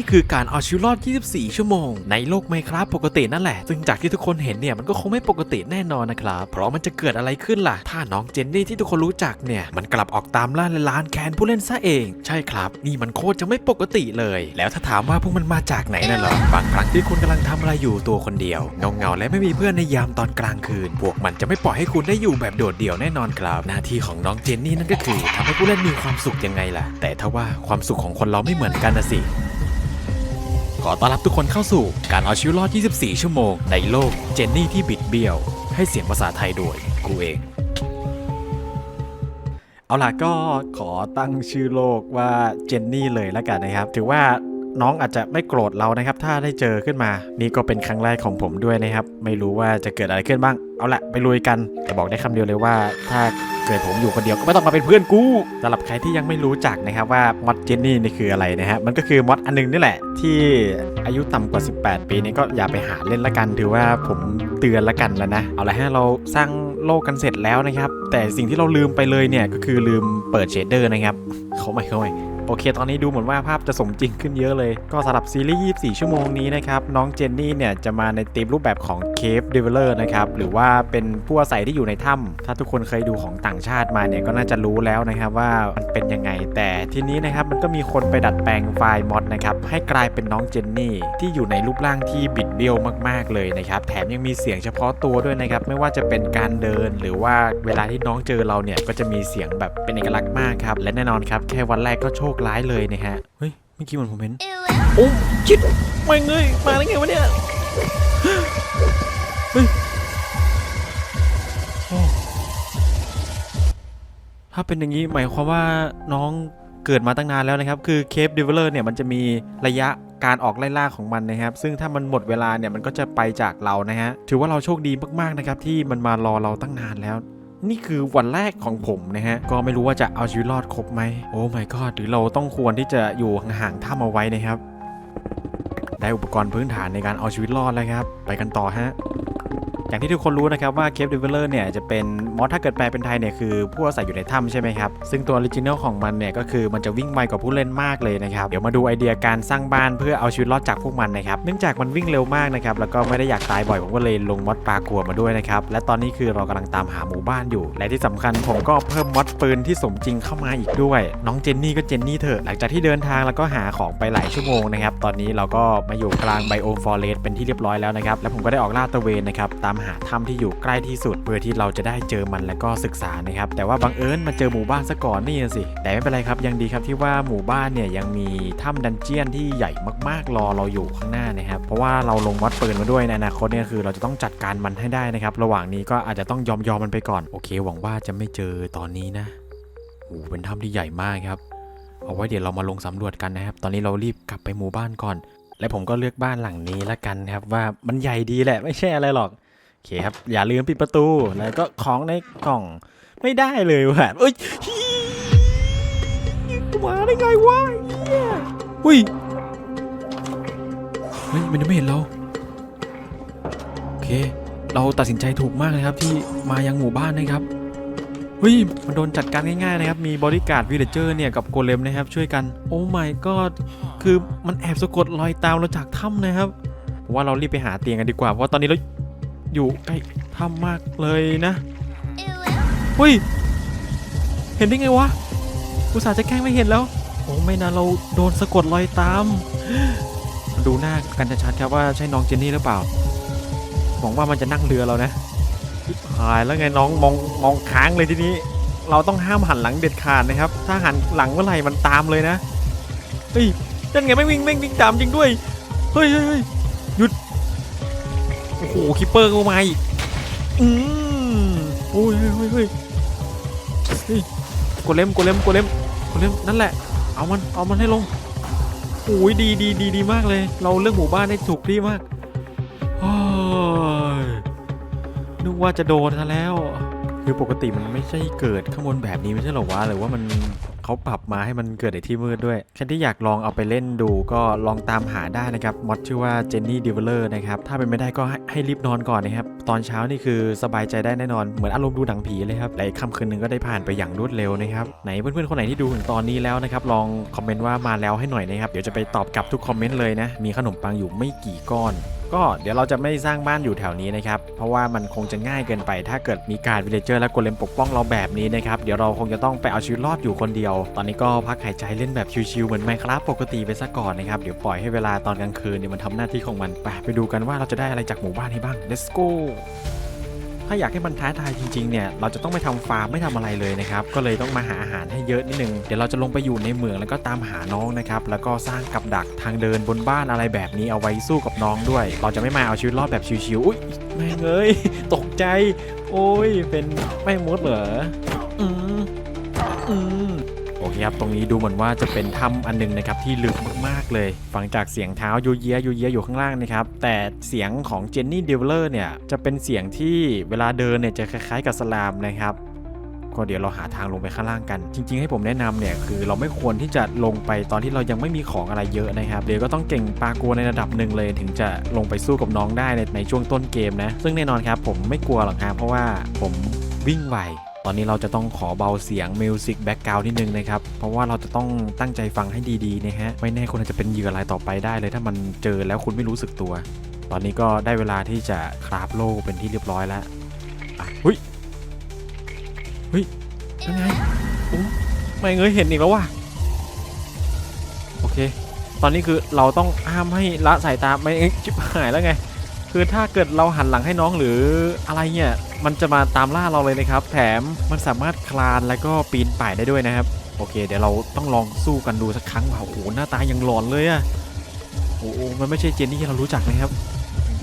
นี้คือการเอาชีวิตรอด 24 ชั่วโมง ในโลกไมครับปกตินั่นแหละ ซึ่งจากที่ทุกคนเห็นเนี่ยมันก็คงไม่ปกติแน่นอนนะครับ เพราะมันจะเกิดอะไรขึ้นล่ะ ถ้าน้องเจนนี่ที่ทุกคนรู้จักเนี่ยมันกลับออกตามล่าและล้านแคนผู้เล่นซะเอง ใช่ครับ นี่มันโคตรจะไม่ปกติเลย แล้วถ้าถามว่าพวกมันมาจากไหนน่ะเหรอบางครั้งที่คุณกำลังทำอะไรอยู่ตัวคนเดียวเงาเงาและไม่มีเพื่อนในยามตอนกลางคืน พวกมันจะไม่ปล่อยให้คุณได้อยู่แบบโดดเดี่ยวแน่นอนครับ หน้าที่ของน้องเจนนี่นั่นก็คือทำให้ผู้เล่นมีความสุขยังไงล่ะ แต่ถ้าว่าความสุขของคนเราไม่เหมือนกันนะสิ ขอต้อนรับทุกคนเข้าสู่การเอาชีวิตรอด 24 ชั่วโมง ในโลกเจนนี่ที่บิดเบี้ยว ให้เสียงภาษาไทยโดยกูเอง เอาล่ะก็ขอตั้งชื่อโลกว่าเจนนี่เลยแล้วกันนะครับ ถือว่า น้องอาจจะไม่โกรธเรานะครับ ถ้าได้เจอขึ้นมา นี่ก็เป็นครั้งแรกของผมด้วยนะครับ ไม่รู้ว่าจะเกิดอะไรขึ้นบ้าง เอาละไปลุยกัน แต่บอกได้คำเดียวเลยว่า ถ้าเกิดผมอยู่คนเดียวก็ไม่ต้องมาเป็นเพื่อนกูสำหรับใครที่ยังไม่รู้จักนะครับว่ามอดเจนนี่นี่คืออะไรนะฮะ มันก็คือมอดอันหนึงนี่แหละ ที่อายุต่ำกว่า 18 ปีนี้ก็อย่าไปหาเล่นละกัน ถือว่าผมเตือนละกันแล้วนะ เอาละฮะเราสร้างโลกกันเสร็จแล้วนะครับ แต่สิ่งที่เราลืมไปเลยเนี่ยก็คือลืมเปิดเชดเดอร์นะครับเขาไม่เขาไม่ โอเค ตอนนี้ดูเหมือนว่าภาพจะสมจริงขึ้นเยอะเลย ก็สำหรับซีรีส์ 24 ชั่วโมงนี้นะครับ น้องเจนนี่เนี่ยจะมาในธีมรูปแบบของ Cave Dweller นะครับ หรือว่าเป็นผู้อาศัยที่อยู่ในถ้ำถ้าทุกคนเคยดูของต่างชาติมาเนี่ยก็น่าจะรู้แล้วนะครับว่ามันเป็นยังไง แต่ทีนี้นะครับมันก็มีคนไปดัดแปลงไฟล์มอดนะครับให้กลายเป็นน้องเจนนี่ที่อยู่ในรูปร่างที่บิดเบี้ยวมากๆเลยนะครับแถมยังมีเสียงเฉพาะตัวด้วยนะครับไม่ว่าจะเป็นการเดินหรือว่าเวลาที่น้องเจอเราเนี่ยก็จะมีเสียงแบบเป็นเอกลักษณ์มากครับและแน่นอนครับแค่วันแรกก็โชคร้ายเลยนะฮะ เฮ้ยเมื่อกี้เหมือนผมเห็น โอ้ชิดไม่งเลยมาได้ไงวะเนี่ย เฮ้ยถ้าเป็นอย่างนี้หมายความว่าน้องเกิดมาตั้งนานแล้วนะครับ คือเคปเดเวลเลอร์เนี่ยมันจะมีระยะการออกไล่ล่าของมันนะครับ ซึ่งถ้ามันหมดเวลาเนี่ยมันก็จะไปจากเรานะฮะ ถือว่าเราโชคดีมากๆนะครับที่มันมารอเราตั้งนานแล้ว นี่คือวันแรกของผมนะฮะ ก็ไม่รู้ว่าจะเอาชีวิตรอดครบไหมโอ้ my god หรือเราต้องควรที่จะอยู่ห่างๆถ้ำเอาไว้นะครับ ได้อุปกรณ์พื้นฐานในการเอาชีวิตรอดแล้วครับ ไปกันต่อฮะ อย่างที่ทุกคนรู้นะครับว่า Cave Dweller เนี่ยจะเป็นมอสถ้าเกิดแปลเป็นไทยเนี่ยคือผู้อาศัยอยู่ในถ้ำใช่ไหมครับซึ่งตัวออริจินัลของมันเนี่ยก็คือมันจะวิ่งไวกว่าผู้เล่นมากเลยนะครับเดี๋ยวมาดูไอเดียการสร้างบ้านเพื่อเอาชีวิตรอดจากพวกมันนะครับเนื่องจากมันวิ่งเร็วมากนะครับแล้วก็ไม่ได้อยากตายบ่อยผมก็เลยลงมอดปลากัวมาด้วยนะครับและตอนนี้คือเรากำลังตามหาหมู่บ้านอยู่ และที่สำคัญผมก็เพิ่มมอดปืนที่สมจริงเข้ามาอีกด้วย น้องเจนนี่ก็เจนนี่เถอะหลังจากที่เดินทางแล้วก็หาของไปหลายชั่วโมงนะครับตอนนี้เราก็มาอยู่กลางไบโอมฟอเรสเป็นที่เรียบร้อยแล้วนะครับและผมก็ได้ออกลาตะเวนนะครับตามหาถ้ำที่อยู่ใกล้ที่สุด เพื่อที่เราจะได้เจอมันและก็ศึกษานะครับ แต่ว่าบังเอิญมาเจอหมู่บ้านซะก่อนนี่นะสิ แต่ไม่เป็นไรครับยังดีครับที่ว่าหมู่บ้านเนี่ยยังมีถ้ำดันเจียนที่ใหญ่มากๆรอเราอยู่ข้างหน้านะครับ เพราะว่าเราลงวัดปืนมาด้วยในอนาคตเนี่ยคือเราจะต้องจัดการมันให้ได้นะครับ ระหว่างนี้ก็อาจจะต้องยอมยอมมันไปก่อนโอเค หวังว่าจะไม่เจอตอนนี้นะโอ้เป็นถ้ำที่ใหญ่มากครับเอาไว้เดี๋ยวเรามาลงสำรวจกันนะครับ ตอนนี้เรารีบกลับไปหมู่บ้านก่อน และผมก็เลือกบ้านหลังนี้ละกันครับว่ามันใหญ่ดีแหละไม่ใช่อะไรหรอก โอเคครับ อย่าลืมปิดประตู แล้วก็ของในกล่องไม่ได้เลยว่ะเอ้ยมาได้ไงวะเฮ้ยอุ้ยเฮ้ยมันยังไม่เห็นเรา โอเค เราตัดสินใจถูกมากเลยครับที่มายังหมู่บ้านนะครับเฮ้ยมันโดนจัดการง่ายๆนะครับ มีบริการวิลเลเจอร์เนี่ยกับโกเลมนะครับ ช่วยกันโอ้ my god คือมันแอบสะกดรอยตามเราจากถ้ำนะครับว่าเรารีบไปหาเตียงกันดีกว่าเพราะตอนนี้เรา อยู่ใกล้ถ้ำมากเลยนะเฮ้ย เห็นได้ไงวะอุตส่าห์จะแกล้งไม่เห็นแล้ว โอ้ไม่นะเราโดนสะกดรอยตาม ดูหน้ากันชัดๆครับว่าใช่น้องเจนนี่หรือเปล่าหวังว่ามันจะนั่งเรือเรานะหายแล้วไงน้องมองมองค้างเลยทีนี้ เราต้องห้ามหันหลังเด็ดขาดนะครับ ถ้าหันหลังเมื่อไหร่มันตามเลยนะ เฮ้ยนั่นไงไม่วิ่งไม่วิ่งตามจริงด้วย เฮ้ยเฮ้ยเฮ้ยหยุด โอ้โหคิปเปอร์ก็มาอีกอืมโอ้ยเฮ้ยเฮ้ยเฮ้ยกดเล็มกดเล็มกดเล็มกดเล็มนั่นแหละ เอามันเอามันให้ลงโอ้ยดีดีดีดีมากเลย เราเลือกหมู่บ้านได้ถูกที่มากโอ้ยนึกว่าจะโดนซะแล้ว คือปกติมันไม่ใช่เกิดข้างบนแบบนี้ไม่ใช่หรอวะหรือว่ามัน เขาปรับมาให้มันเกิดในที่มืดด้วยใครที่อยากลองเอาไปเล่นดูก็ลองตามหาได้นะครับมอดชื่อว่า Jenny d e v e l o r นะครับถ้าเป็นไม่ได้ก็ให้ให้รีบนอนก่อนนะครับตอนเช้านี่คือสบายใจได้แน่นอนเหมือนอารมณ์ดูหนังผีเลยครับและอีกค่ำคืนหนึงก็ได้ผ่านไปอย่างรวดเร็วนะครับไหนเพื่อนๆคนไหนที่ดูถึงตอนนี้แล้วนะครับลองคอมเมนต์ว่ามาแล้วให้หน่อยนะครับเดี๋ยวจะไปตอบกลับทุกคอมเมนต์เลยนะมีขนมปังอยู่ไม่กี่ก้อน ก็เดี๋ยวเราจะไม่สร้างบ้านอยู่แถวนี้นะครับ เพราะว่ามันคงจะง่ายเกินไป ถ้าเกิดมีการวิลเลเจอร์และกลเลมปกป้องเราแบบนี้นะครับ เดี๋ยวเราคงจะต้องไปเอาชีวิตรอดอยู่คนเดียว ตอนนี้ก็พักหายใจเล่นแบบชิวๆเหมือนไมครับปกติไปซะก่อนนะครับ เดี๋ยวปล่อยให้เวลาตอนกลางคืนเนี่ยมันทำหน้าที่ของมัน ไปไปดูกันว่าเราจะได้อะไรจากหมู่บ้านนี้บ้าง let's go ถ้าอยากให้มันท้าทายจริงๆเนี่ยเราจะต้องไม่ทำฟาร์มไม่ทำอะไรเลยนะครับก็เลยต้องมาหาอาหารให้เยอะนิดนึงเดี๋ยวเราจะลงไปอยู่ในเมืองแล้วก็ตามหาน้องนะครับแล้วก็สร้างกับดักทางเดินบนบ้านอะไรแบบนี้เอาไว้สู้กับน้องด้วย เราจะไม่มาเอาชีวิตรอดแบบชิวๆอุ้ยแม่งเอ้ยตกใจ โอ้ยเป็นแม่มดเหรออืมอืมโอ เคครับตรงนี้ดูเหมือนว่าจะเป็นถ้ำอันหนึงนะครับที่ลึกมากๆเลยฟังจากเสียงเท้ายูเยียยูเยียอยู่ข้างล่างนะครับแต่เสียงของเจนนี่เดวลเลอร์เนี่ยจะเป็นเสียงที่เวลาเดินเนี่ยจะคล้ายๆกับสลามนะครับก็เดี๋ยวเราหาทางลงไปข้างล่างกัน จริง ๆ ให้ผมแนะนำเนี่ยคือเราไม่ควรที่จะลงไปตอนที่เรายังไม่มีของอะไรเยอะนะครับเดี๋ยวก็ต้องเก่งปากัวในระดับหนึ่งเลย ถึงจะลงไปสู้กับน้องได้ในในช่วงต้นเกมนะซึ่งแน่นอนครับผมไม่กลัวหรอกครับเพราะว่าผมวิ่งไว ตอนนี้เราจะต้องขอเบาเสียงมิวสิกแบ็กกราวน์นิดนึงนะครับ เพราะว่าเราจะต้องตั้งใจฟังให้ดีๆนะฮะ ไม่แน่คุณอาจจะเป็นเหยื่อรายต่อไปได้เลย ถ้ามันเจอแล้วคุณไม่รู้สึกตัว ตอนนี้ก็ได้เวลาที่จะคราฟโล่เป็นที่เรียบร้อยแล้วอะเฮ้ยเฮ้ยยังไงโอ้ไม่เงยเห็นอีกแล้วว่ะ โอเค ตอนนี้คือเราต้องห้ามให้ละสายตาไม่เอ้ยชิบหายแล้วไง คือถ้าเกิดเราหันหลังให้น้องหรืออะไรเนี่ย มันจะมาตามล่าเราเลยนะครับ แถมมันสามารถคลานแล้วก็ปีนป่ายได้ด้วยนะครับ โอเค เดี๋ยวเราต้องลองสู้กันดูสักครั้งว่าโอ้โหหน้าตายังหลอนเลยอะโอ้โหมันไม่ใช่เจนนี่ที่เรารู้จักนะครับ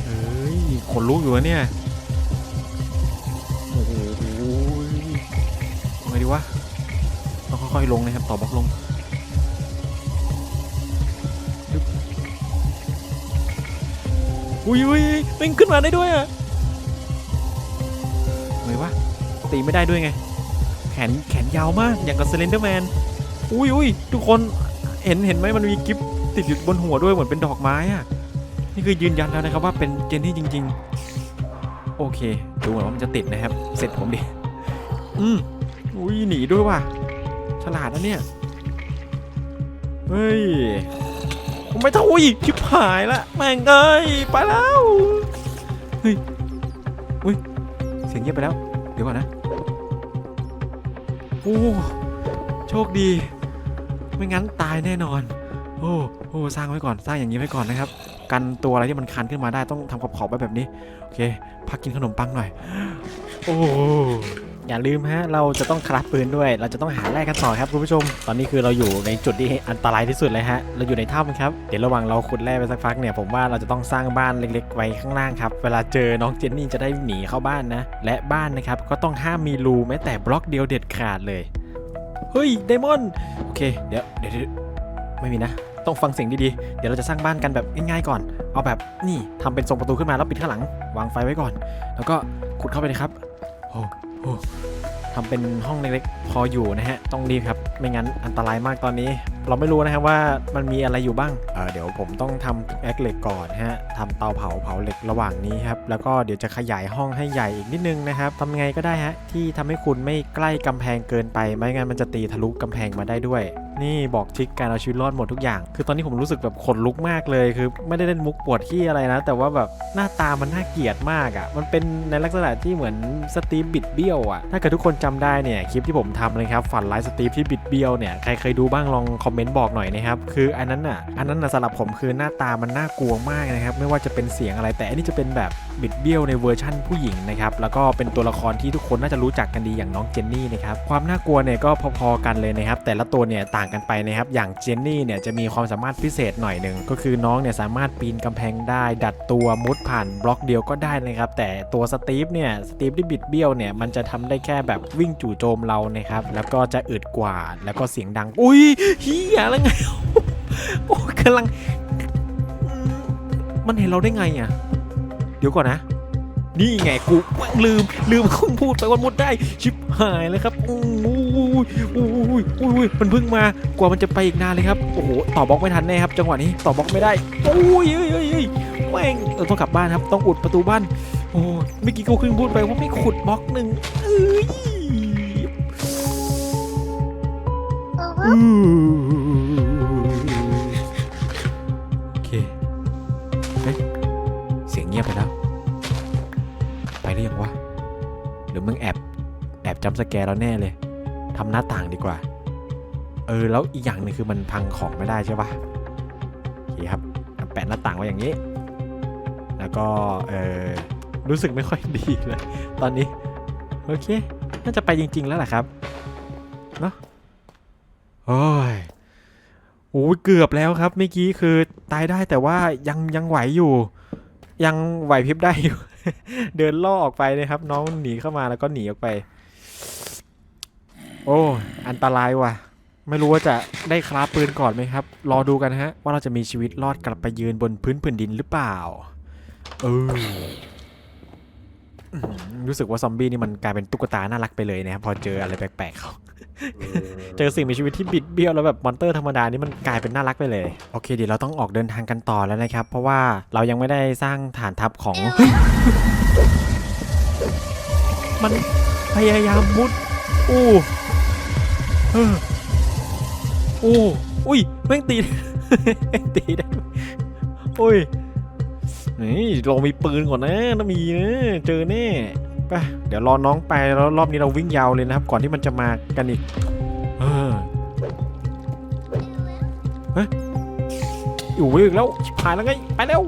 เฮ้ยขนลุกอยู่นะเนี่ยโอ้โหยังไงดีวะต้องค่อยๆลงนะครับต่อบล็อกลงอุ้ยอุ้ยมันขึ้นมาได้ด้วยอะ ตีไม่ได้ด้วยไง แขนแขนยาวมากอย่างกับเซเลนเดอร์แมนอุ้ยอุ้ยทุกคนเห็นเห็นไหมมันมีกิฟติดอยู่บนหัวด้วยเหมือนเป็นดอกไม้อะนี่คือยืนยันแล้วนะครับว่าเป็นเจนนี่จริง ๆ โอเค ดูเหมือนว่ามันจะติดนะครับ เสร็จผมดิอืมอุ้ยหนีด้วยว่ะฉลาดนะเนี่ยเฮ้ยผมไม่ต้องอุ้ยชิบหายละแม่งเอ้ยไปแล้วเฮ้ยอุ้ยเสียงเงียบไปแล้ว เดี๋ยวก่อนนะ อ้โชคดี ไม่งั้นตายแน่นอน โอ้โอ้สร้างไว้ก่อนสร้างอย่างนี้ไว้ก่อนนะครับ กันตัวอะไรที่มันคันขึ้นมาได้ต้องทำขอบขอบไว้แบบนี้ โอเค พักกินขนมปังหน่อย โอ้ อย่าลืมฮะเราจะต้องคราฟปืนด้วย เราจะต้องหาแร่กันต่อครับคุณผู้ชม ตอนนี้คือเราอยู่ในจุดที่อันตรายที่สุดเลยฮะเราอยู่ในถ้ำครับเดี๋ยวระหว่างเราขุดแร่ไปสักพักเนี่ยผมว่าเราจะต้องสร้างบ้านเล็ก ๆ ไว้ข้างล่างครับเวลาเจอน้องเจนนี่จะได้หนีเข้าบ้านนะ และบ้านนะครับก็ต้องห้ามมีรูแม้แต่บล็อกเดียวเด็ดขาดเลยเฮ้ยไดมอนด์โอเคเดี๋ยวเดี๋ยวไม่มีนะต้องฟังเสียงดีๆ เดี๋ยวเราจะสร้างบ้านกันแบบง่ายๆก่อน เอาแบบนี่ทำเป็นทรงประตูขึ้นมาแล้วปิดข้างหลัง วางไฟไว้ก่อน แล้วก็ขุดเข้าไปเลยครับ โอ้ ทำเป็นห้องเล็กๆพออยู่นะฮะ ต้องรีบครับ ไม่งั้นอันตรายมากตอนนี้ เราไม่รู้นะครับว่ามันมีอะไรอยู่บ้างเเดี๋ยวผมต้องทำแอคเหล็กก่อนฮะทำเตาเผาเผาเหล็กระหว่างนี้ครับแล้วก็เดี๋ยวจะขยายห้องให้ใหญ่อีกนิดนึงนะครับทำไงก็ได้ฮะที่ทำให้คุณไม่ใกล้กำแพงเกินไป ไม่งั้นมันจะตีทะลุกำแพงมาได้ด้วย นี่บอกทิกการเอาชีวิตรอดหมดทุกอย่าง คือตอนนี้ผมรู้สึกแบบขนลุกมากเลย คือไม่ได้เล่นมุกปวดขี้อะไรนะ แต่ว่าแบบหน้าตามันน่าเกลียดมากอะ่ะ มันเป็นในลักษณะที่เหมือนสตีฟบิดเบี้ยวอะ่ะ ถ้าเกิดทุกคนจำได้เนี่ยคลิปที่ผมทำเลยครับฝันร้ายสตีฟที่บิดเบี้ยวเนี่ยใครเคยดูบ้างลองคอมเมนต์บอกหน่อยนะครับ คืออันนั้นอะ อันนั้นนะสำหรับผมคือหน้าตามันน่ากลัวมากนะครับ ไม่ว่าจะเป็นเสียงอะไร แต่อันนี้จะเป็นแบบบิดเบี้ยวในเวอร์ชั่นผู้หญิงนะครับ แล้วก็เป็นตัวละครที่ทุกคนน่าจะรู้จักกันดีอย่างน้องเจนนี่นะครับ ความน่ากลัวเนี่ยก็พอๆกันเลยนะครับ แต่ละตัวเนี่ยต่างกันไปนะครับ อย่างเจนนี่เนี่ยจะมีความสามารถพิเศษหน่อยหนึ่ง ก็คือน้องเนี่ยสามารถปีนกำแพงได้ ดัดตัวมุดผ่านบล็อกเดียวก็ได้นะครับ แต่ตัวสตีฟเนี่ย สตีฟที่บิดเบี้ยวเนี่ย มันจะทำได้แค่แบบวิ่งจู่โจมเรานะครับ แล้วก็จะอึดกว่า แล้วก็เสียงดัง อุ้ยเฮียแล้วไงโอ้ยกำลัง มันเห็นเราได้ไงอะ เดี๋ยวก่อนนะ นี่ไงกูลืมลืมคงพูดไปว่ามุดได้ชิบหายเลยครับอู้หูอุ้ยอุ้ยอุ้ยอุ้ยอุ้ยมันเพิ่งมากว่ามันจะไปอีกนานเลยครับโอ้โหต่อบล็อกไม่ทันแน่ครับ จังหวะนี้ต่อบล็อกไม่ได้โอ้ยเอ้ยเอ้ยเอ้ยแม่งเราต้องกลับบ้านครับ ต้องอุดประตูบ้านโอ้ยเมื่อกี้กูขึ้นพูดไปว่าไม่ขุดบล็อกหนึ่งเอ้ย โอเค เฮ้ย เสียงเงียบไปแล้ว ไปหรือยังวะ หรือมึงแอบ แอบจำสแกร์เราแน่เลยทำหน้าต่างดีกว่า เออ แล้วอีกอย่างหนึงคือมันพังของไม่ได้ใช่ปะโอเคครับ แปะหน้าต่างไว้อย่างนี้ แล้วก็ เออ รู้สึกไม่ค่อยดีเลย ตอนนี้ โอเค น่าจะไปจริง ๆ แล้วแหละครับ เนาะ โอ้ยโอ้ยเกือบแล้วครับเมื่อกี้คือตายได้แต่ว่ายังยังไหวอยู่ ยังไหวพริบได้อยู่ เดินล่อออกไปนะครับ น้องหนีเข้ามาแล้วก็หนีออกไป โอ้อันตรายว่ะ ไม่รู้ว่าจะได้คราฟปืนก่อนไหมครับ รอดูกันฮะ ว่าเราจะมีชีวิตรอดกลับไปยืนบนพื้นผ่นดินหรือเปล่าเออรู้สึกว่าซอมบี้นี่มันกลายเป็นตุ๊กตาน่ารักไปเลยนะครับพอเจออะไรแปลกๆเขา เจอสิ่งมีชีวิตที่บิดเบี้ยวแล้วแบบมอนเตอร์ธรรมดานี่มันกลายเป็นน่ารักไปเลย โอเคเดี๋ยวเราต้องออกเดินทางกันต่อแล้วนะครับ เพราะว่าเรายังไม่ได้สร้างฐานทัพของเฮ้ยมันพยายามมุด อู้อออู้อุ้ยแม่งตีแม่งตีได้อุ้ยนี่เรามีปืนก่อนนะถ้ามีนะเจอแน่ ไปเดี๋ยวรอน้องไปแล้วรอบนี้เราวิ่งยาวเลยนะครับ ก่อนที่มันจะมากันอีกเออเฮ้ยอยู่วิ่งแล้วชิบหายแล้วไงไปแล้ว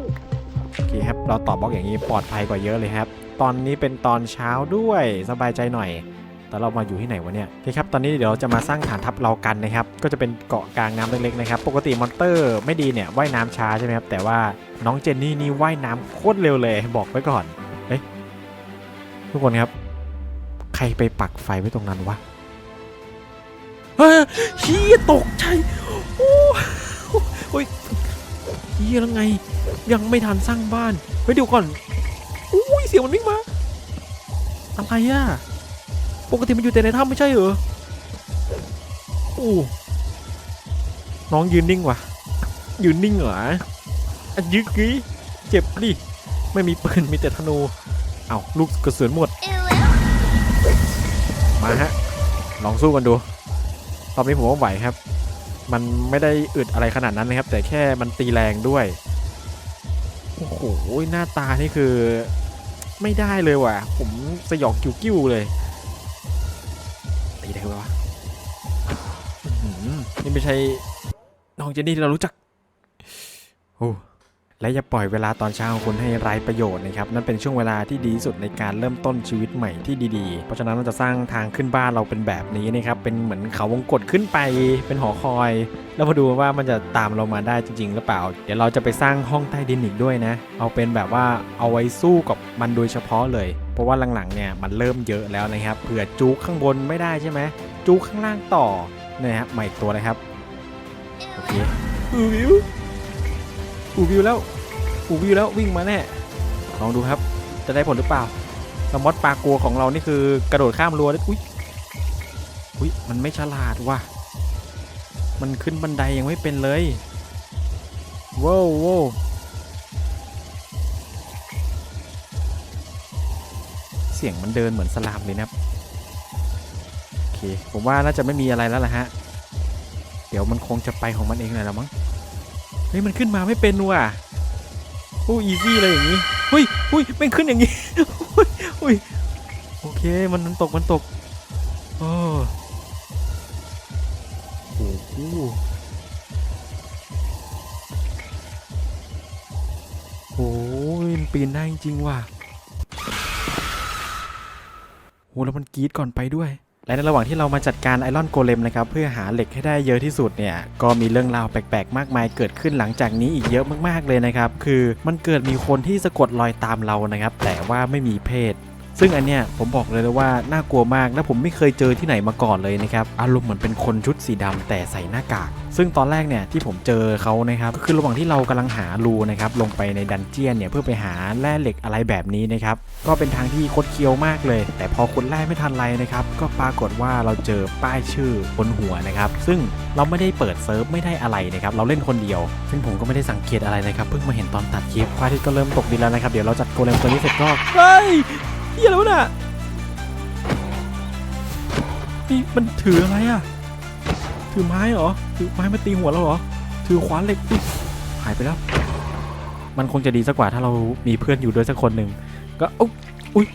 โอเคครับเราตอบบล็อกอย่างนี้ปลอดภัยกว่าเยอะเลยครับ ตอนนี้เป็นตอนเช้าด้วยสบายใจหน่อยแต่เรามาอยู่ที่ไหนวะเนี่ยโอเคครับ ตอนนี้เดี๋ยวเราจะมาสร้างฐานทัพเรากันนะครับ ก็จะเป็นเกาะกลางน้ำเล็กๆนะครับ ปกติมอนเตอร์ไม่ดีเนี่ยว่ายน้ำช้าใช่ไหมครับ แต่ว่าน้องเจนนี่นี่ว่ายน้ำโคตรเร็วเลยบอกไว้ก่อน ทุกคนครับ ใครไปปักไฟไว้ตรงนั้นวะเฮ้ยเฮียตกใจโอ้โอ้ยเฮียแล้วไง ยังไม่ทันสร้างบ้านเฮ้ยเดี๋ยวก่อนอุ้ยเสียงมันวิ่งมาอะไรอะปกติมันอยู่แต่ในถ้ำไม่ใช่เหรอโอ้น้องยืนนิ่งวะยืนนิ่งเหรออันยึกกี้เจ็บดิไม่มีปืนมีแต่ธนู เอาลูกกระสุนหมด มาฮะ ลองสู้กันดู ตอนนี้ผมว่าไหวครับ มันไม่ได้อึดอะไรขนาดนั้นนะครับ แต่แค่มันตีแรงด้วย โอ้โห หน้าตานี่คือ ไม่ได้เลยว่ะ ผมสยองกิ้วกิ้วๆเลยตีได้ไหมวะอื้อหือนี่ไม่ใช่น้องเจนนี่ที่เรารู้จัก โอ้ และอย่าปล่อยเวลาตอนเช้าของคุณให้ไร้ประโยชน์นะครับนั่นเป็นช่วงเวลาที่ดีที่สุดในการเริ่มต้นชีวิตใหม่ที่ดีๆ เพราะฉะนั้นเราจะสร้างทางขึ้นบ้านเราเป็นแบบนี้นะครับเป็นเหมือนเขาวงกตขึ้นไปเป็นหอคอย แล้วมาดูว่ามันจะตามเรามาได้จริง ๆ หรือเปล่า เดี๋ยวเราจะไปสร้างห้องใต้ดินอีกด้วยนะ เอาเป็นแบบว่าเอาไว้สู้กับมันโดยเฉพาะเลย เพราะว่าหลังๆเนี่ยมันเริ่มเยอะแล้วนะครับเผื่อจูกข้างบนไม่ได้ใช่ไหมจูกข้างล่างต่อนะฮะใหม่ตัวเลยครับโอเค อูวิวแล้วอูวิวแล้ววิ่งมาแน่ลองดูครับ จะได้ผลหรือเปล่าสมอตปลากัวของเรานี่คือกระโดดข้ามรั้วได้อุ้ยอุ้ยมันไม่ฉลาดว่ะมันขึ้นบันไดยังไม่เป็นเลยว้าวว้าวเสียงมันเดินเหมือนสลามเลยนะครับโอเคผมว่าน่าจะไม่มีอะไรแล้วล่ะฮะ เดี๋ยวมันคงจะไปของมันเองแหละมั้ง เฮ้ยมันขึ้นมาไม่เป็นว่ะโอ้อีซี่เลยอย่างนี้เฮ้ยเฮ้ยไม่ขึ้นอย่างนี้เฮ้ยเฮ้ยโอเคมันมันตกมันตกโอ้โหโอ้ยมันปีนได้จริงว่ะโหแล้วมันกรีดก่อนไปด้วย และในระหว่างที่เรามาจัดการไอรอนโกเลมนะครับเพื่อหาเหล็กให้ได้เยอะที่สุดเนี่ยก็มีเรื่องราวแปลกๆ มากมายเกิดขึ้นหลังจากนี้อีกเยอะมากๆเลยนะครับคือมันเกิดมีคนที่สะกดรอยตามเรานะครับแต่ว่าไม่มีเพศ ซึ่งอันเนี้ยผมบอกเลยเลยว่าน่ากลัวมากและผมไม่เคยเจอที่ไหนมาก่อนเลยนะครับอารมณ์เหมือนเป็นคนชุดสีดำแต่ใส่หน้ากาก ซึ่งตอนแรกเนี่ยที่ผมเจอเขานะครับก็คือระหว่างที่เรากำลังหารูนะครับลงไปในดันเจียนเนี่ยเพื่อไปหาแร่เหล็กอะไรแบบนี้นะครับก็เป็นทางที่คดเคี้ยวมากเลย แต่พอคนแรกไม่ทันไรนะครับก็ปรากฏว่าเราเจอป้ายชื่อบนหัวนะครับซึ่งเราไม่ได้เปิดเซิร์ฟไม่ได้อะไรนะครับเราเล่นคนเดียว ซึ่งผมก็ไม่ได้สังเกตอะไรนะครับเพิ่งมาเห็นตอนตัดคลิปพระอาทิตย์ก็เริ่มตกดินแล้วนะครับเดี๋ยวเราจัดโกเลมตัวนี้เสร็จก็เฮ้ย ฮียแล้วะน่ะนี่มันถืออะไรอะ ถือไม้เหรอ ถือไม้มาตีหัวเราเหรอ ถือขวานเหล็กอุ๊ยหายไปแล้ว มันคงจะดีสักกว่าถ้าเรามีเพื่อนอยู่ด้วยสักคนหนึ่งก็อุ๊ยอุ้ย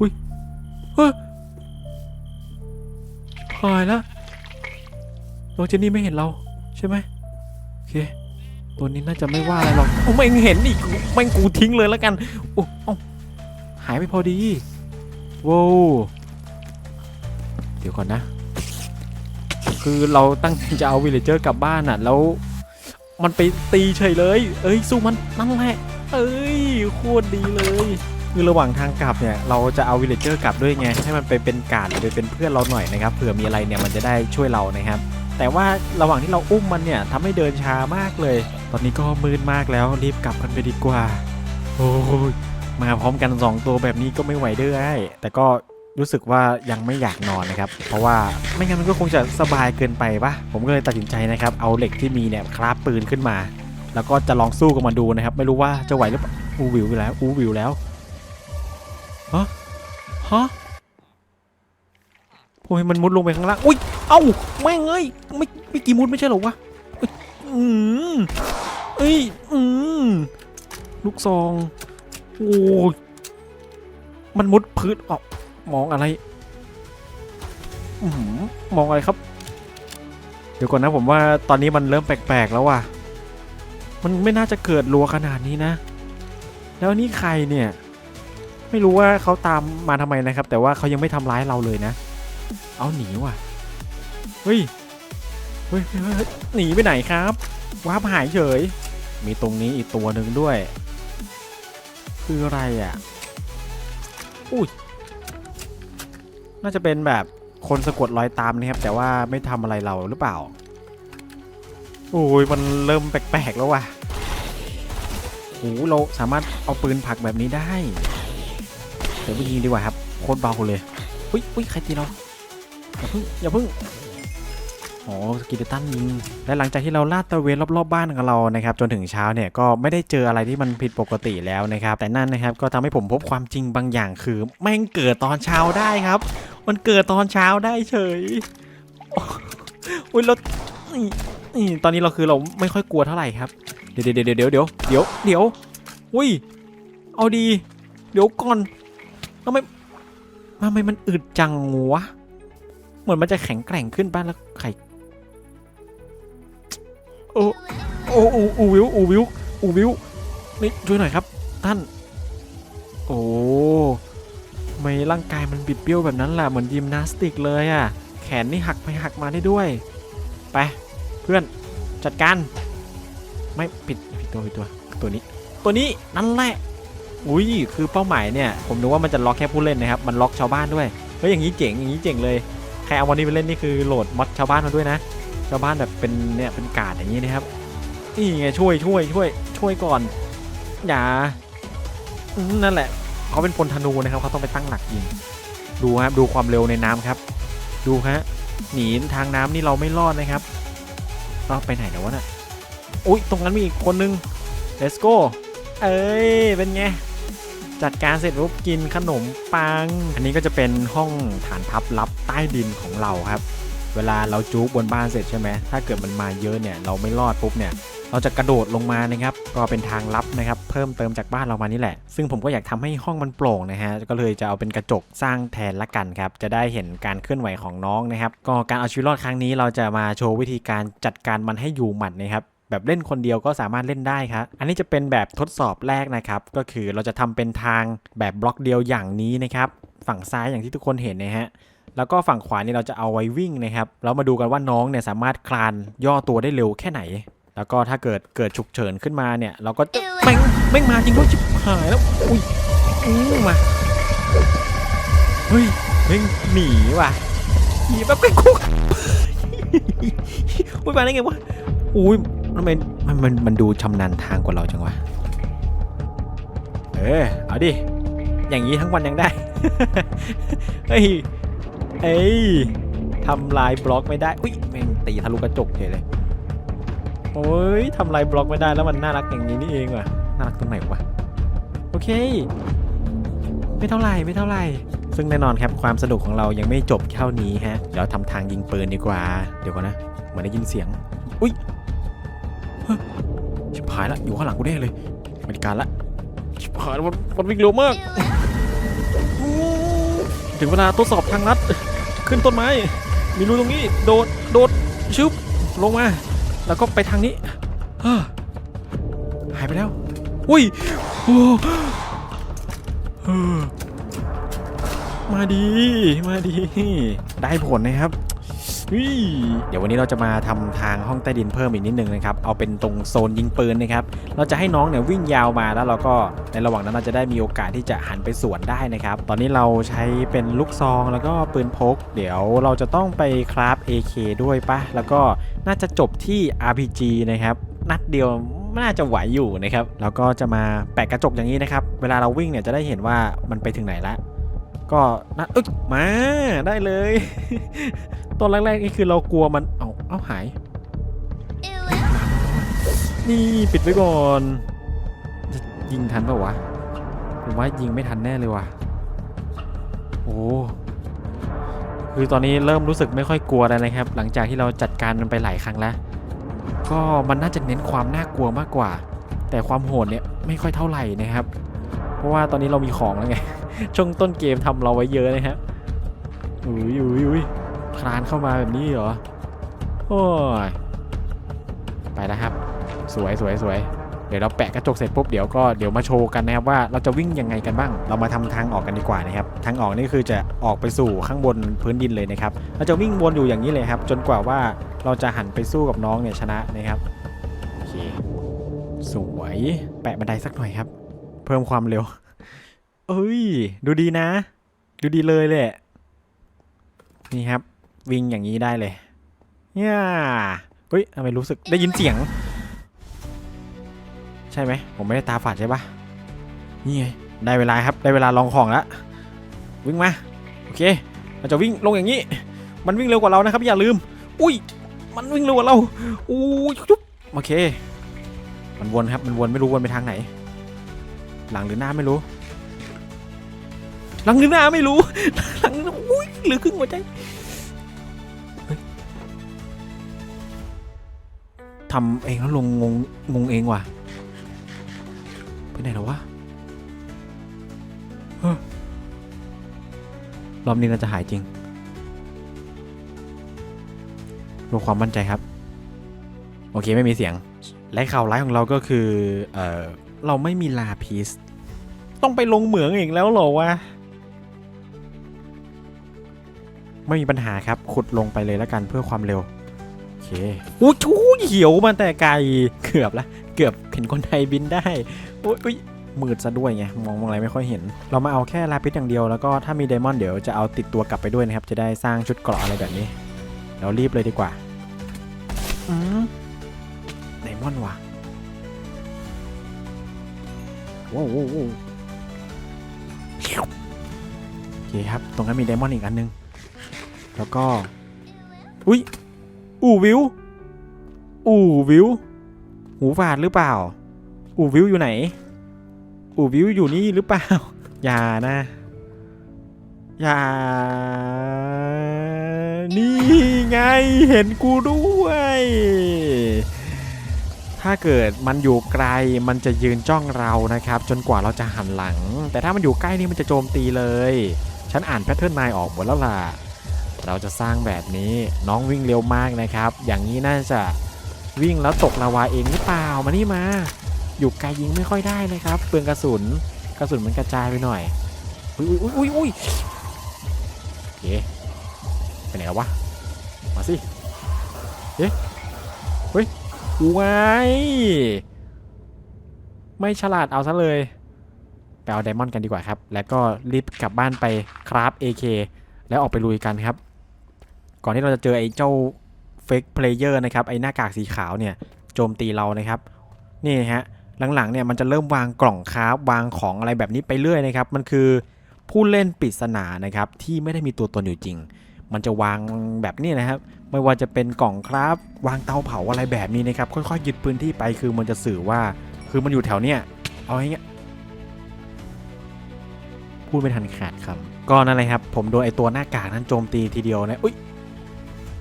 อุ้ยเฮ้ยหายแล้วน้องเจนนี่ไม่เห็นเราใช่ไหมโอเค ตัวนี้น่าจะไม่ว่าอะไรหรอกโอ้ไม่งเห็นอีกแม่งกูทิ้งเลยแล้วกันโอ้เอ้า หายไปพอดีว้าวเดี๋ยวก่อนนะ คือเราตั้งใจจะเอาวิลเลเจอร์กลับบ้านอะ แล้วมันไปตีเฉยเลย เอ้ยสู้มันนั่นแหละเอ้ยโคตรดีเลยคือระหว่างทางกลับเนี่ยเราจะเอาวิลเลเจอร์กลับด้วยไงให้มันไปเป็นการดหรือไปเป็นเพื่อนเราหน่อยนะครับเผื่อมีอะไรเนี่ยมันจะได้ช่วยเรานะครับ แต่ว่าระหว่างที่เราอุ้มมันเนี่ยทำให้เดินช้ามากเลย ตอนนี้ก็มืดมากแล้วรีบกลับกันไปดีกว่า โอ้ย มาพร้อมกัน 2 ตัวแบบนี้ก็ไม่ไหวเด้อไอ้แต่ก็รู้สึกว่ายังไม่อยากนอนนะครับ เพราะว่าไม่งั้นมันก็คงจะสบายเกินไปปะผมก็เลยตัดสินใจนะครับ เอาเหล็กที่มีเนี่ยคราบปืนขึ้นมา แล้วก็จะลองสู้กับมันดูนะครับ ไม่รู้ว่าจะไหวหรือเปล่าอูวิวไปแล้วอูวิวแล้วฮะฮะโอ้ยมันมุดลงไปข้างล่างอุ้ยเอ้าแม่งเอ้ยไม่ไม่กี่มุดไม่ใช่หรอวะอืมเอ้ยอืมลูกซอง โอ้มันมุดพื้นออกมองอะไรอมองอะไรครับ เดี๋ยวก่อนนะผมว่าตอนนี้มันเริ่มแปลกๆแล้วว่ะ มันไม่น่าจะเกิดรัวขนาดนี้นะ แล้วนี่ใครเนี่ย ไม่รู้ว่าเขาตามมาทำไมนะครับ แต่ว่าเขายังไม่ทำร้ายเราเลยนะ เอาหนีว่ะ เฮ้ย เฮ้ยหนีไปไหนครับว้าบหายเฉย มีตรงนี้อีกตัวหนึ่งด้วย คืออะไรอะ อุ้ย น่าจะเป็นแบบคนสะกดรอยตามนะครับ แต่ว่าไม่ทำอะไรเราหรือเปล่า โอ้ย มันเริ่มแปลกๆแล้วว่ะโอ้โหเราสามารถเอาปืนผักแบบนี้ได้ เดี๋ยวไปยิงดีกว่าครับ โคตรเบาเลยอุ้ยอุ้ยใครตีเรา อย่าเพิ่งอย่าเพิ่ง อ๋อสกิลตันยิง และหลังจากที่เราลาดตระเวนรอบๆบ้านของเรานะครับ จนถึงเช้าเนี่ยก็ไม่ได้เจออะไรที่มันผิดปกติแล้วนะครับ แต่นั่นนะครับก็ทำให้ผมพบความจริงบางอย่างคือแม่งเกิดตอนเช้าได้ครับ มันเกิดตอนเช้าได้เฉยอุ้ยแล้วนี่นี่ตอนนี้เราคือเราไม่ค่อยกลัวเท่าไหร่ครับ เดี๋ยวเดี๋ยวเดี๋ยวเดี๋ยวเดี๋ยวเดี๋ยวอุ้ย เอาดี เดี๋ยวก่อนทำไมทำไมมันอึดจังวะเหมือนมันจะแข็งแกร่งขึ้นบ้านแล้ว โอ้อูอูวิวอูวิวอูวิวนี่ช่วยหน่อยครับ ท่าน โอ้ทำไม่ร่างกายมันบิดเบี้ยวแบบนั้นล่ะเหมือนยิมนาสติกเลยอะ แขนนี่หักไปหักมาได้ด้วย ไป เพื่อนจัดการ ไม่ผิดผิดตัวผิดตัวตัวนี้ ตัวนี้นั่นแหละอุ้ยคือเป้าหมายเนี่ย ผมนึกว่ามันจะล็อกแค่ผู้เล่นนะครับ มันล็อกชาวบ้านด้วยเฮ้ยอย่างนี้เจ๋งอย่างนี้เจ๋งเลยใครเอาวันนี้ไปเล่นนี่คือโหลดมอดชาวบ้านมาด้วยนะ ชาวบ้านแบบเป็นเนี่ยเป็นกาดอย่างนี้นะครับ นี่ไงช่วยช่วยช่วยช่วยก่อน อย่า นั่นแหละ เขาเป็นพลธนูนะครับเขาต้องไปตั้งหลักยิง ดูครับดูความเร็วในน้ำครับ ดูฮะหนีทางน้ำนี่เราไม่รอดนะครับเราไปไหนแล้ววะน่ะอุ้ยตรงนั้นมีอีกคนนึง let's go เอ้ยเป็นไงจัดการเสร็จปุ๊บกินขนมปัง อันนี้ก็จะเป็นห้องฐานทัพลับใต้ดินของเราครับ เวลาเราจู๊บบนบ้านเสร็จใช่ไหมถ้าเกิดมันมาเยอะเนี่ยเราไม่รอดปุ๊บเนี่ย เราจะกระโดดลงมานะครับ ก็เป็นทางลับนะครับ เพิ่มเติมจากบ้านเรามานี่แหละ ซึ่งผมก็อยากทำให้ห้องมันโปร่งนะฮะ ก็เลยจะเอาเป็นกระจกสร้างแทนละกันครับ จะได้เห็นการเคลื่อนไหวของน้องนะครับ ก็การเอาชีวิตรอดครั้งนี้เราจะมาโชว์วิธีการจัดการมันให้อยู่หมัดนะครับแบบเล่นคนเดียวก็สามารถเล่นได้ครับ อันนี้จะเป็นแบบทดสอบแรกนะครับ ก็คือเราจะทำเป็นทางแบบบล็อกเดียวอย่างนี้นะครับ ฝั่งซ้ายอย่างที่ทุกคนเห็นนะฮะ แล้วก็ฝั่งขวานี่เราจะเอาไว้วิ่งนะครับ แล้วมาดูกันว่าน้องเนี่ยสามารถคลานย่อตัวได้เร็วแค่ไหน แล้วก็ถ้าเกิดเกิดฉุกเฉินขึ้นมาเนี่ย เราก็จะแม่งแม่งมาจริงด้วยชิบหายแล้วอุ้ยอู้มาเฮ้ยเฮ้ยหนีว่ะหนีแบบใกล้คุกอุ้ยมาได้ไงวะอุ้ยทำไมมันมันมันดูชำนาญทางกว่าเราจังวะเออเอาดิอย่างนี้ทั้งวันยังได้เฮ้ยเอ้ยทำลายบล็อกไม่ได้อุ้ยแม่งตีทะลุกระจกเฉยเลย โอ้ยทำลายบล็อกไม่ได้แล้วมันน่ารักอย่างนี้นี่เองว่ะน่ารักตรงไหนวะโอเค ไม่เท่าไหร่ไม่เท่าไหร่ ซึ่งแน่นอนครับความสนุกของเรายังไม่จบเท่านี้ฮะเดี๋ยวทำทางยิงปืนดีกว่า เดี๋ยวก่อนนะเหมือนได้ยินเสียง อุ้ยชิบหายละอยู่ข้างหลังกูแน่เลยบริการละชิบหายแล้วมันมันวิ่งเร็วมาก ถึงเวลาทดสอบทางลัด ขึ้นต้นไม้ มีรูตรงนี้ โดด โดด ชึบ ลงมา แล้วก็ไปทางนี้หายไปแล้ว อุ้ยโอ้มาดี มาดี ได้ผลนะครับ เดี๋ยววันนี้เราจะมาทำทางห้องใต้ดินเพิ่มอีกนิดนึงนะครับ เอาเป็นตรงโซนยิงปืนนะครับ เราจะให้น้องเนี่ยวิ่งยาวมาแล้วเราก็ในระหว่างนั้นเราจะได้มีโอกาสที่จะหันไปสวนได้นะครับ ตอนนี้เราใช้เป็นลูกซองแล้วก็ปืนพก เดี๋ยวเราจะต้องไปคราฟ AK ด้วยปะแล้วก็น่าจะจบที่ RPG นะครับนัดเดียวน่าจะไหวอยู่นะครับ แล้วก็จะมาแปะกระจกอย่างนี้นะครับ เวลาเราวิ่งเนี่ยจะได้เห็นว่ามันไปถึงไหนละ ก็นะเอ้ยมาได้เลย ตอนแรกๆนี่คือเรากลัวมัน เอาเอาหาย นี่ปิดไว้ก่อนยิงทันปล่าวะ ผมว่ายิงไม่ทันแน่เลยว่ะ โอ้คือตอนนี้เริ่มรู้สึกไม่ค่อยกลัวแล้วนะครับ หลังจากที่เราจัดการมันไปหลายครั้งแล้ว ก็มันน่าจะเน้นความน่ากลัวมากกว่า แต่ความโหดเนี่ยไม่ค่อยเท่าไหร่นะครับ เพราะว่าตอนนี้เรามีของแล้วไง ช่วงต้นเกมทำเราไว้เยอะนะครับอุ้ยอุ้ยอุ้ยคลานเข้ามาแบบนี้เหรอ โอ้ย ไปแล้วครับ สวยสวยสวยเดี๋ยวเราแปะกระจกเสร็จปุ๊บเดี๋ยวก็เดี๋ยวมาโชว์กันนะครับว่าเราจะวิ่งยังไงกันบ้าง เรามาทำทางออกกันดีกว่านะครับ ทางออกนี่คือจะออกไปสู่ข้างบนพื้นดินเลยนะครับ เราจะวิ่งวนอยู่อย่างนี้เลยครับ จนกว่าว่าเราจะหันไปสู้กับน้องเนี่ยชนะนะครับ โอเค สวย แปะบันไดสักหน่อยครับ เพิ่มความเร็ว เอ้ย ดูดีนะ ดูดีเลยแหละ นี่ครับ วิ่งอย่างนี้ได้เลยเนี่ยเฮ้ยทำไมรู้สึกได้ยินเสียง ใช่ไหม ผมไม่ได้ตาฝาดใช่ปะนี่ไงได้เวลาครับได้เวลาลองของแล้ววิ่งมาโอเคเราจะวิ่งลงอย่างนี้ มันวิ่งเร็วกว่าเรานะครับอย่าลืม อุ้ย มันวิ่งเร็วกว่าเราอู้ยจุ๊บโอเค มันวนครับมันวนไม่รู้วนไปทางไหน หลังหรือหน้าไม่รู้ ลังหรือหน้าไม่รู้หลังอุ้ยหลือครึ่งหัวใจทำเองแล้วลงงงงงเองว่ะไปไหนแล้ววะรอบนี้น่าจะหายจริงดูความมั่นใจครับ โอเคไม่มีเสียงและข่าวร้ายของเราก็คือ เออเราไม่มีลาพีสต้องไปลงเหมืองอีกแล้วเหรอวะ ไม่มีปัญหาครับ ขุดลงไปเลยแล้วกันเพื่อความเร็ว โอเคอู้ชูเหี่ยวมาแต่ไกล เกือบละ เกือบเห็นคนไทยบินได้โอ้ยอุ๊ยมืดซะด้วยไง มองอะไรไม่ค่อยเห็น เรามาเอาแค่ลาปิสอย่างเดียวแล้วก็ถ้ามีไดมอนด์เดี๋ยวจะเอาติดตัวกลับไปด้วยนะครับ จะได้สร้างชุดเกราะอะไรแบบนี้ เรารีบเลยดีกว่าอืมไดมอนด์ว่ะว้าวว้าวว้าวโอเคครับ ตรงนั้นมีไดมอนด์อีกอันนึง แล้วก็ อุ้ย อู่วิว อู่วิว หูฝาดหรือเปล่า อู่วิวอยู่ไหน อู่วิวอยู่นี่หรือเปล่า อย่านะ อย่า นี่ไง เห็นกูด้วย ถ้าเกิดมันอยู่ไกล มันจะยืนจ้องเรานะครับ จนกว่าเราจะหันหลัง แต่ถ้ามันอยู่ใกล้นี่มันจะโจมตีเลย ฉันอ่านแพทเทิร์นนายออกหมดแล้วล่ะ เราจะสร้างแบบนี้น้องวิ่งเร็วมากนะครับ อย่างนี้น่าจะวิ่งแล้วตกลาวาเองหรือเปล่ามานี่มา อยู่ไกลยิงไม่ค่อยได้เลยครับเปลืองกระสุนกระสุนมันกระจายไปหน่อยอุ้ยอุ้ยอุ้ยอุ้ยโอเคไปไหนแล้ววะมาสิเฮ้ยเฮ้ยว้ายไม่ฉลาดเอาซะเลยไปเอาไดมอนด์กันดีกว่าครับ แล้วก็รีบกลับบ้านไปคราฟ AK แล้วออกไปลุยกันครับ ก่อนที่เราจะเจอไอ้เจ้าเฟกเพลเยอร์นะครับไอ้หน้ากากสีขาวเนี่ยโจมตีเรานะครับ นี่ฮะหลังๆเนี่ยมันจะเริ่มวางกล่องคราฟวางของอะไรแบบนี้ไปเรื่อยนะครับ มันคือผู้เล่นปริศนานะครับที่ไม่ได้มีตัวตนอยู่จริง มันจะวางแบบนี้นะครับ ไม่ว่าจะเป็นกล่องคราฟวางเตาเผาอะไรแบบนี้นะครับ ค่อยๆยึดพื้นที่ไปคือมันจะสื่อว่า คือมันอยู่แถวเนี้ยเอาอย่างเงี้ยพูดไม่ทันขาดคำก็นั่นเลยครับ ผมโดนไอตัวหน้ากากนั้นโจมตีทีเดียวนะอุ้ย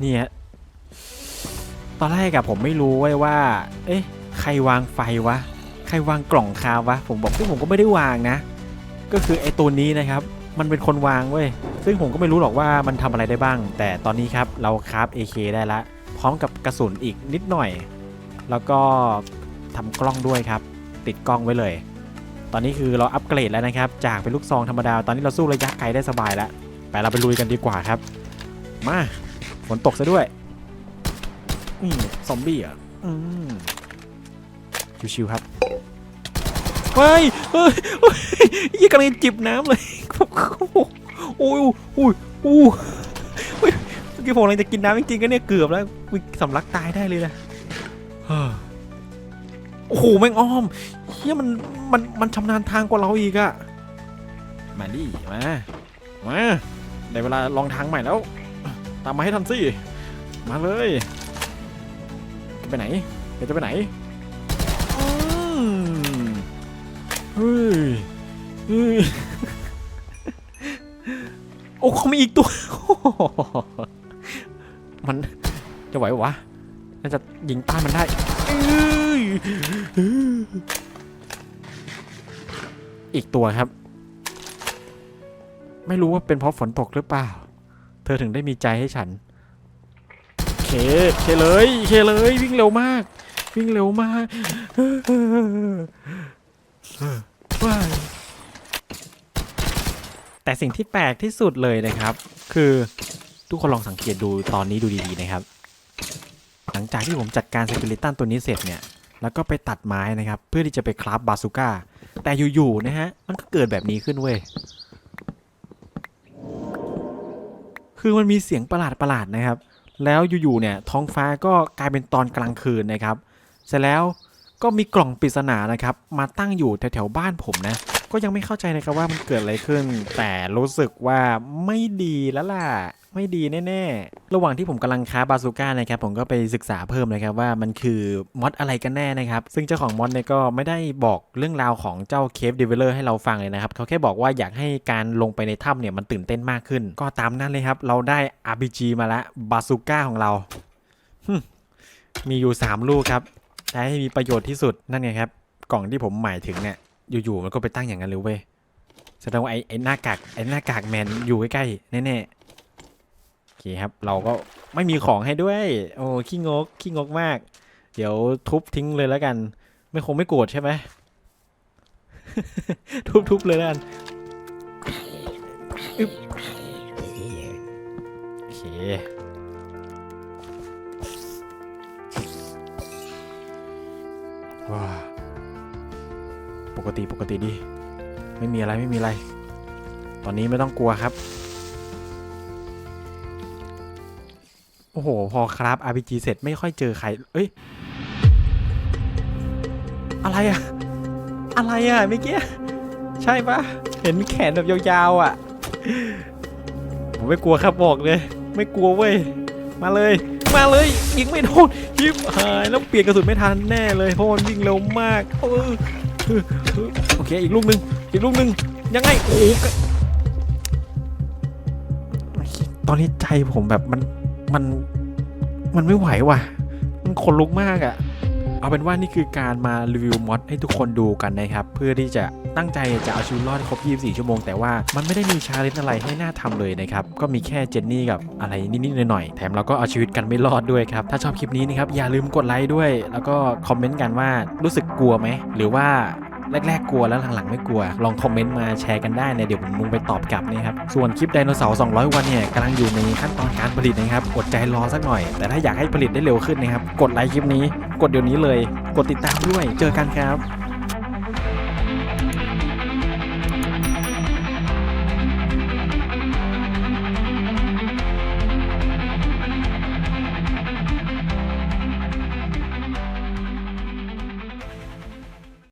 นี่ฮะตอนแรกอะผมไม่รู้ไว้ยว่า เอ๊ะใครวางไฟวะ ใครวางกล่องคาวะ ผมบอกซึ่งผมก็ไม่ได้วางนะ ก็คือไอตัวนี้นะครับ มันเป็นคนวางเว้ย ซึ่งผมก็ไม่รู้หรอกว่ามันทำอะไรได้บ้าง แต่ตอนนี้ครับเราคราฟ AK ได้ละ พร้อมกับกระสุนอีกนิดหน่อย แล้วก็ทำกล้องด้วยครับ ติดกล้องไว้เลย ตอนนี้คือเราอัปเกรดแล้วนะครับ จากเป็นลูกซองธรรมดา ตอนนี้เราสู้ระยะไกลได้สบายแล้ว ไปเราไปลุยกันดีกว่าครับ มา นตกซะด้วยนี่ซอมบี้อะอืมชิวๆครับเฮ้ยเฮ้ยยี่กำลังจิบน้ำเลยโอ้ยโอ้ยโอ้ยเฮ้ยเมื่อกี้ผมกำลังจะกินน้ำจริงๆก็เนี่ยเกือบแล้วสำลักตายได้เลยนะเฮ้อโอ้โหแม่งอ้อมเฮียมันมันมันชำนาญทางกว่าเราอีกอะมาดิมามาได้เวลาลองทางใหม่แล้ว ตามมาให้ทันสิมาเลยจะไปไหนเดี๋ยวจะไปไหนอืมเฮ้ยเฮ้ยโอ้เขามีอีกตัว มันจะไหววะน่าจะยิงต้านมันได้อีกตัวครับ ไม่รู้ว่าเป็นเพราะฝนตกหรือเปล่า เธอถึงได้มีใจให้ฉันเคเคเลยเคเลยวิ่งเร็วมาก วิ่งเร็วมากว้ายแต่สิ่งที่แปลกที่สุดเลยนะครับ คือทุกคนลองสังเกตดูตอนนี้ดูดีๆนะครับ หลังจากที่ผมจัดการสกิลิตันตัวนี้เสร็จเนี่ย แล้วก็ไปตัดไม้นะครับ เพื่อที่จะไปคราฟบาซูก้าแต่อยู่ๆนะฮะมันก็เกิดแบบนี้ขึ้นเว้ย คือมันมีเสียงประหลาดๆนะครับ แล้วอยู่ๆเนี่ยท้องฟ้าก็กลายเป็นตอนกลางคืนนะครับ เสร็จแล้วก็มีกล่องปริศนานะครับ มาตั้งอยู่แถวๆบ้านผมนะ ก็ยังไม่เข้าใจนะครับว่ามันเกิดอะไรขึ้น แต่รู้สึกว่าไม่ดีแล้วล่ะ ไม่ดีแน่ๆ ระหว่างที่ผมกำลังค้าบาซูก้านะครับผมก็ไปศึกษาเพิ่มนะครับว่ามันคือมอดอะไรกันแน่นะครับ ซึ่งเจ้าของมอดเนี่ยก็ไม่ได้บอกเรื่องราวของเจ้าเคฟเดเวลเลอร์ให้เราฟังเลยนะครับ เขาแค่บอกว่าอยากให้การลงไปในถ้ำเนี่ยมันตื่นเต้นมากขึ้น ก็ตามนั้นเลยครับ เราได้ RPG มาล้วบาซูก้าของเรามมีอยู่ 3 ลูกครับใช้ให้มีประโยชน์ที่สุดนั่นไงครับ กล่องที่ผมหมายถึงเนี่ย อยู่ๆมันก็ไปตั้งอย่างนั้นเลยเว้ยแสดงว่าไอ้ไอ้หน้ากากไอ้หน้ากากแมนอยู่ใกล้ๆแน่ๆโอเคครับ เราก็ไม่มีของให้ด้วย โอ้ขี้งกขี้งกมาก เดี๋ยวทุบทิ้งเลยแล้วกัน ไม่คงไม่โกรธใช่ไหม ทุบๆเลยแล้วกันอึ๊บโอเคว้า กติปกติดี ไม่มีอะไรไม่มีอะไร ตอนนี้ไม่ต้องกลัวครับ โอ้โห พอครับ RPG เสร็จไม่ค่อยเจอใคร เอ้ย อะไรอะอะไรอะเมื่อกี้ ใช่ปะเห็นแขนแบบยาวๆอะผมไม่กลัวครับบอกเลย ไม่กลัวเว้ย มาเลย มาเลยยิงไม่โดนยิบหายแล้วเปลี่ยนกระสุนไม่ทันแน่เลยเพราะมันวิ่งเร็วมากเออ โอเคอีกลูกหนึ่งอีกลูกหนึ่งยังไงโอ้โหกตอนนี้ใจผมแบบมันมันมันไม่ไหวว่ะ มันขนลุกมากอะ่ะ เอาเป็นว่านี่คือการมารีวิวมอดให้ทุกคนดูกันนะครับ เพื่อที่จะ ตั้งใจจะเอาชีวิตรอดครบ 24 ชั่วโมง แต่ว่ามันไม่ได้มีชาเลนจ์อะไรให้หน่าทำเลยนะครับ ก็มีแค่เจนนี่กับอะไรนิดๆหน่อยๆแถมเราก็เอาชีวิตกันไม่รอดด้วยครับ ถ้าชอบคลิปนี้นะครับอย่าลืมกดไลค์ด้วย แล้วก็คอมเมนต์กันว่ารู้สึกกลัวไหมหรือว่าแรกๆกลัวแล้วหลังๆไม่กลัว ลองคอมเมนต์มาแชร์กันได้เนี่ยเดี๋ยวผมมุงไปตอบกลับนะครับ ส่วนคลิปไดโนเสาร์ 200 วันเนี่ยกำลังอยู่ในขั้นตอนการผลิตนะครับ อดใจรอสักหน่อย แต่ถ้าอยากให้ผลิตได้เร็วขึ้นนะครับ กดไลค์คลิปนี้ กดเดี๋ยวนี้เลย กดติดตามด้วย เจอกันครับ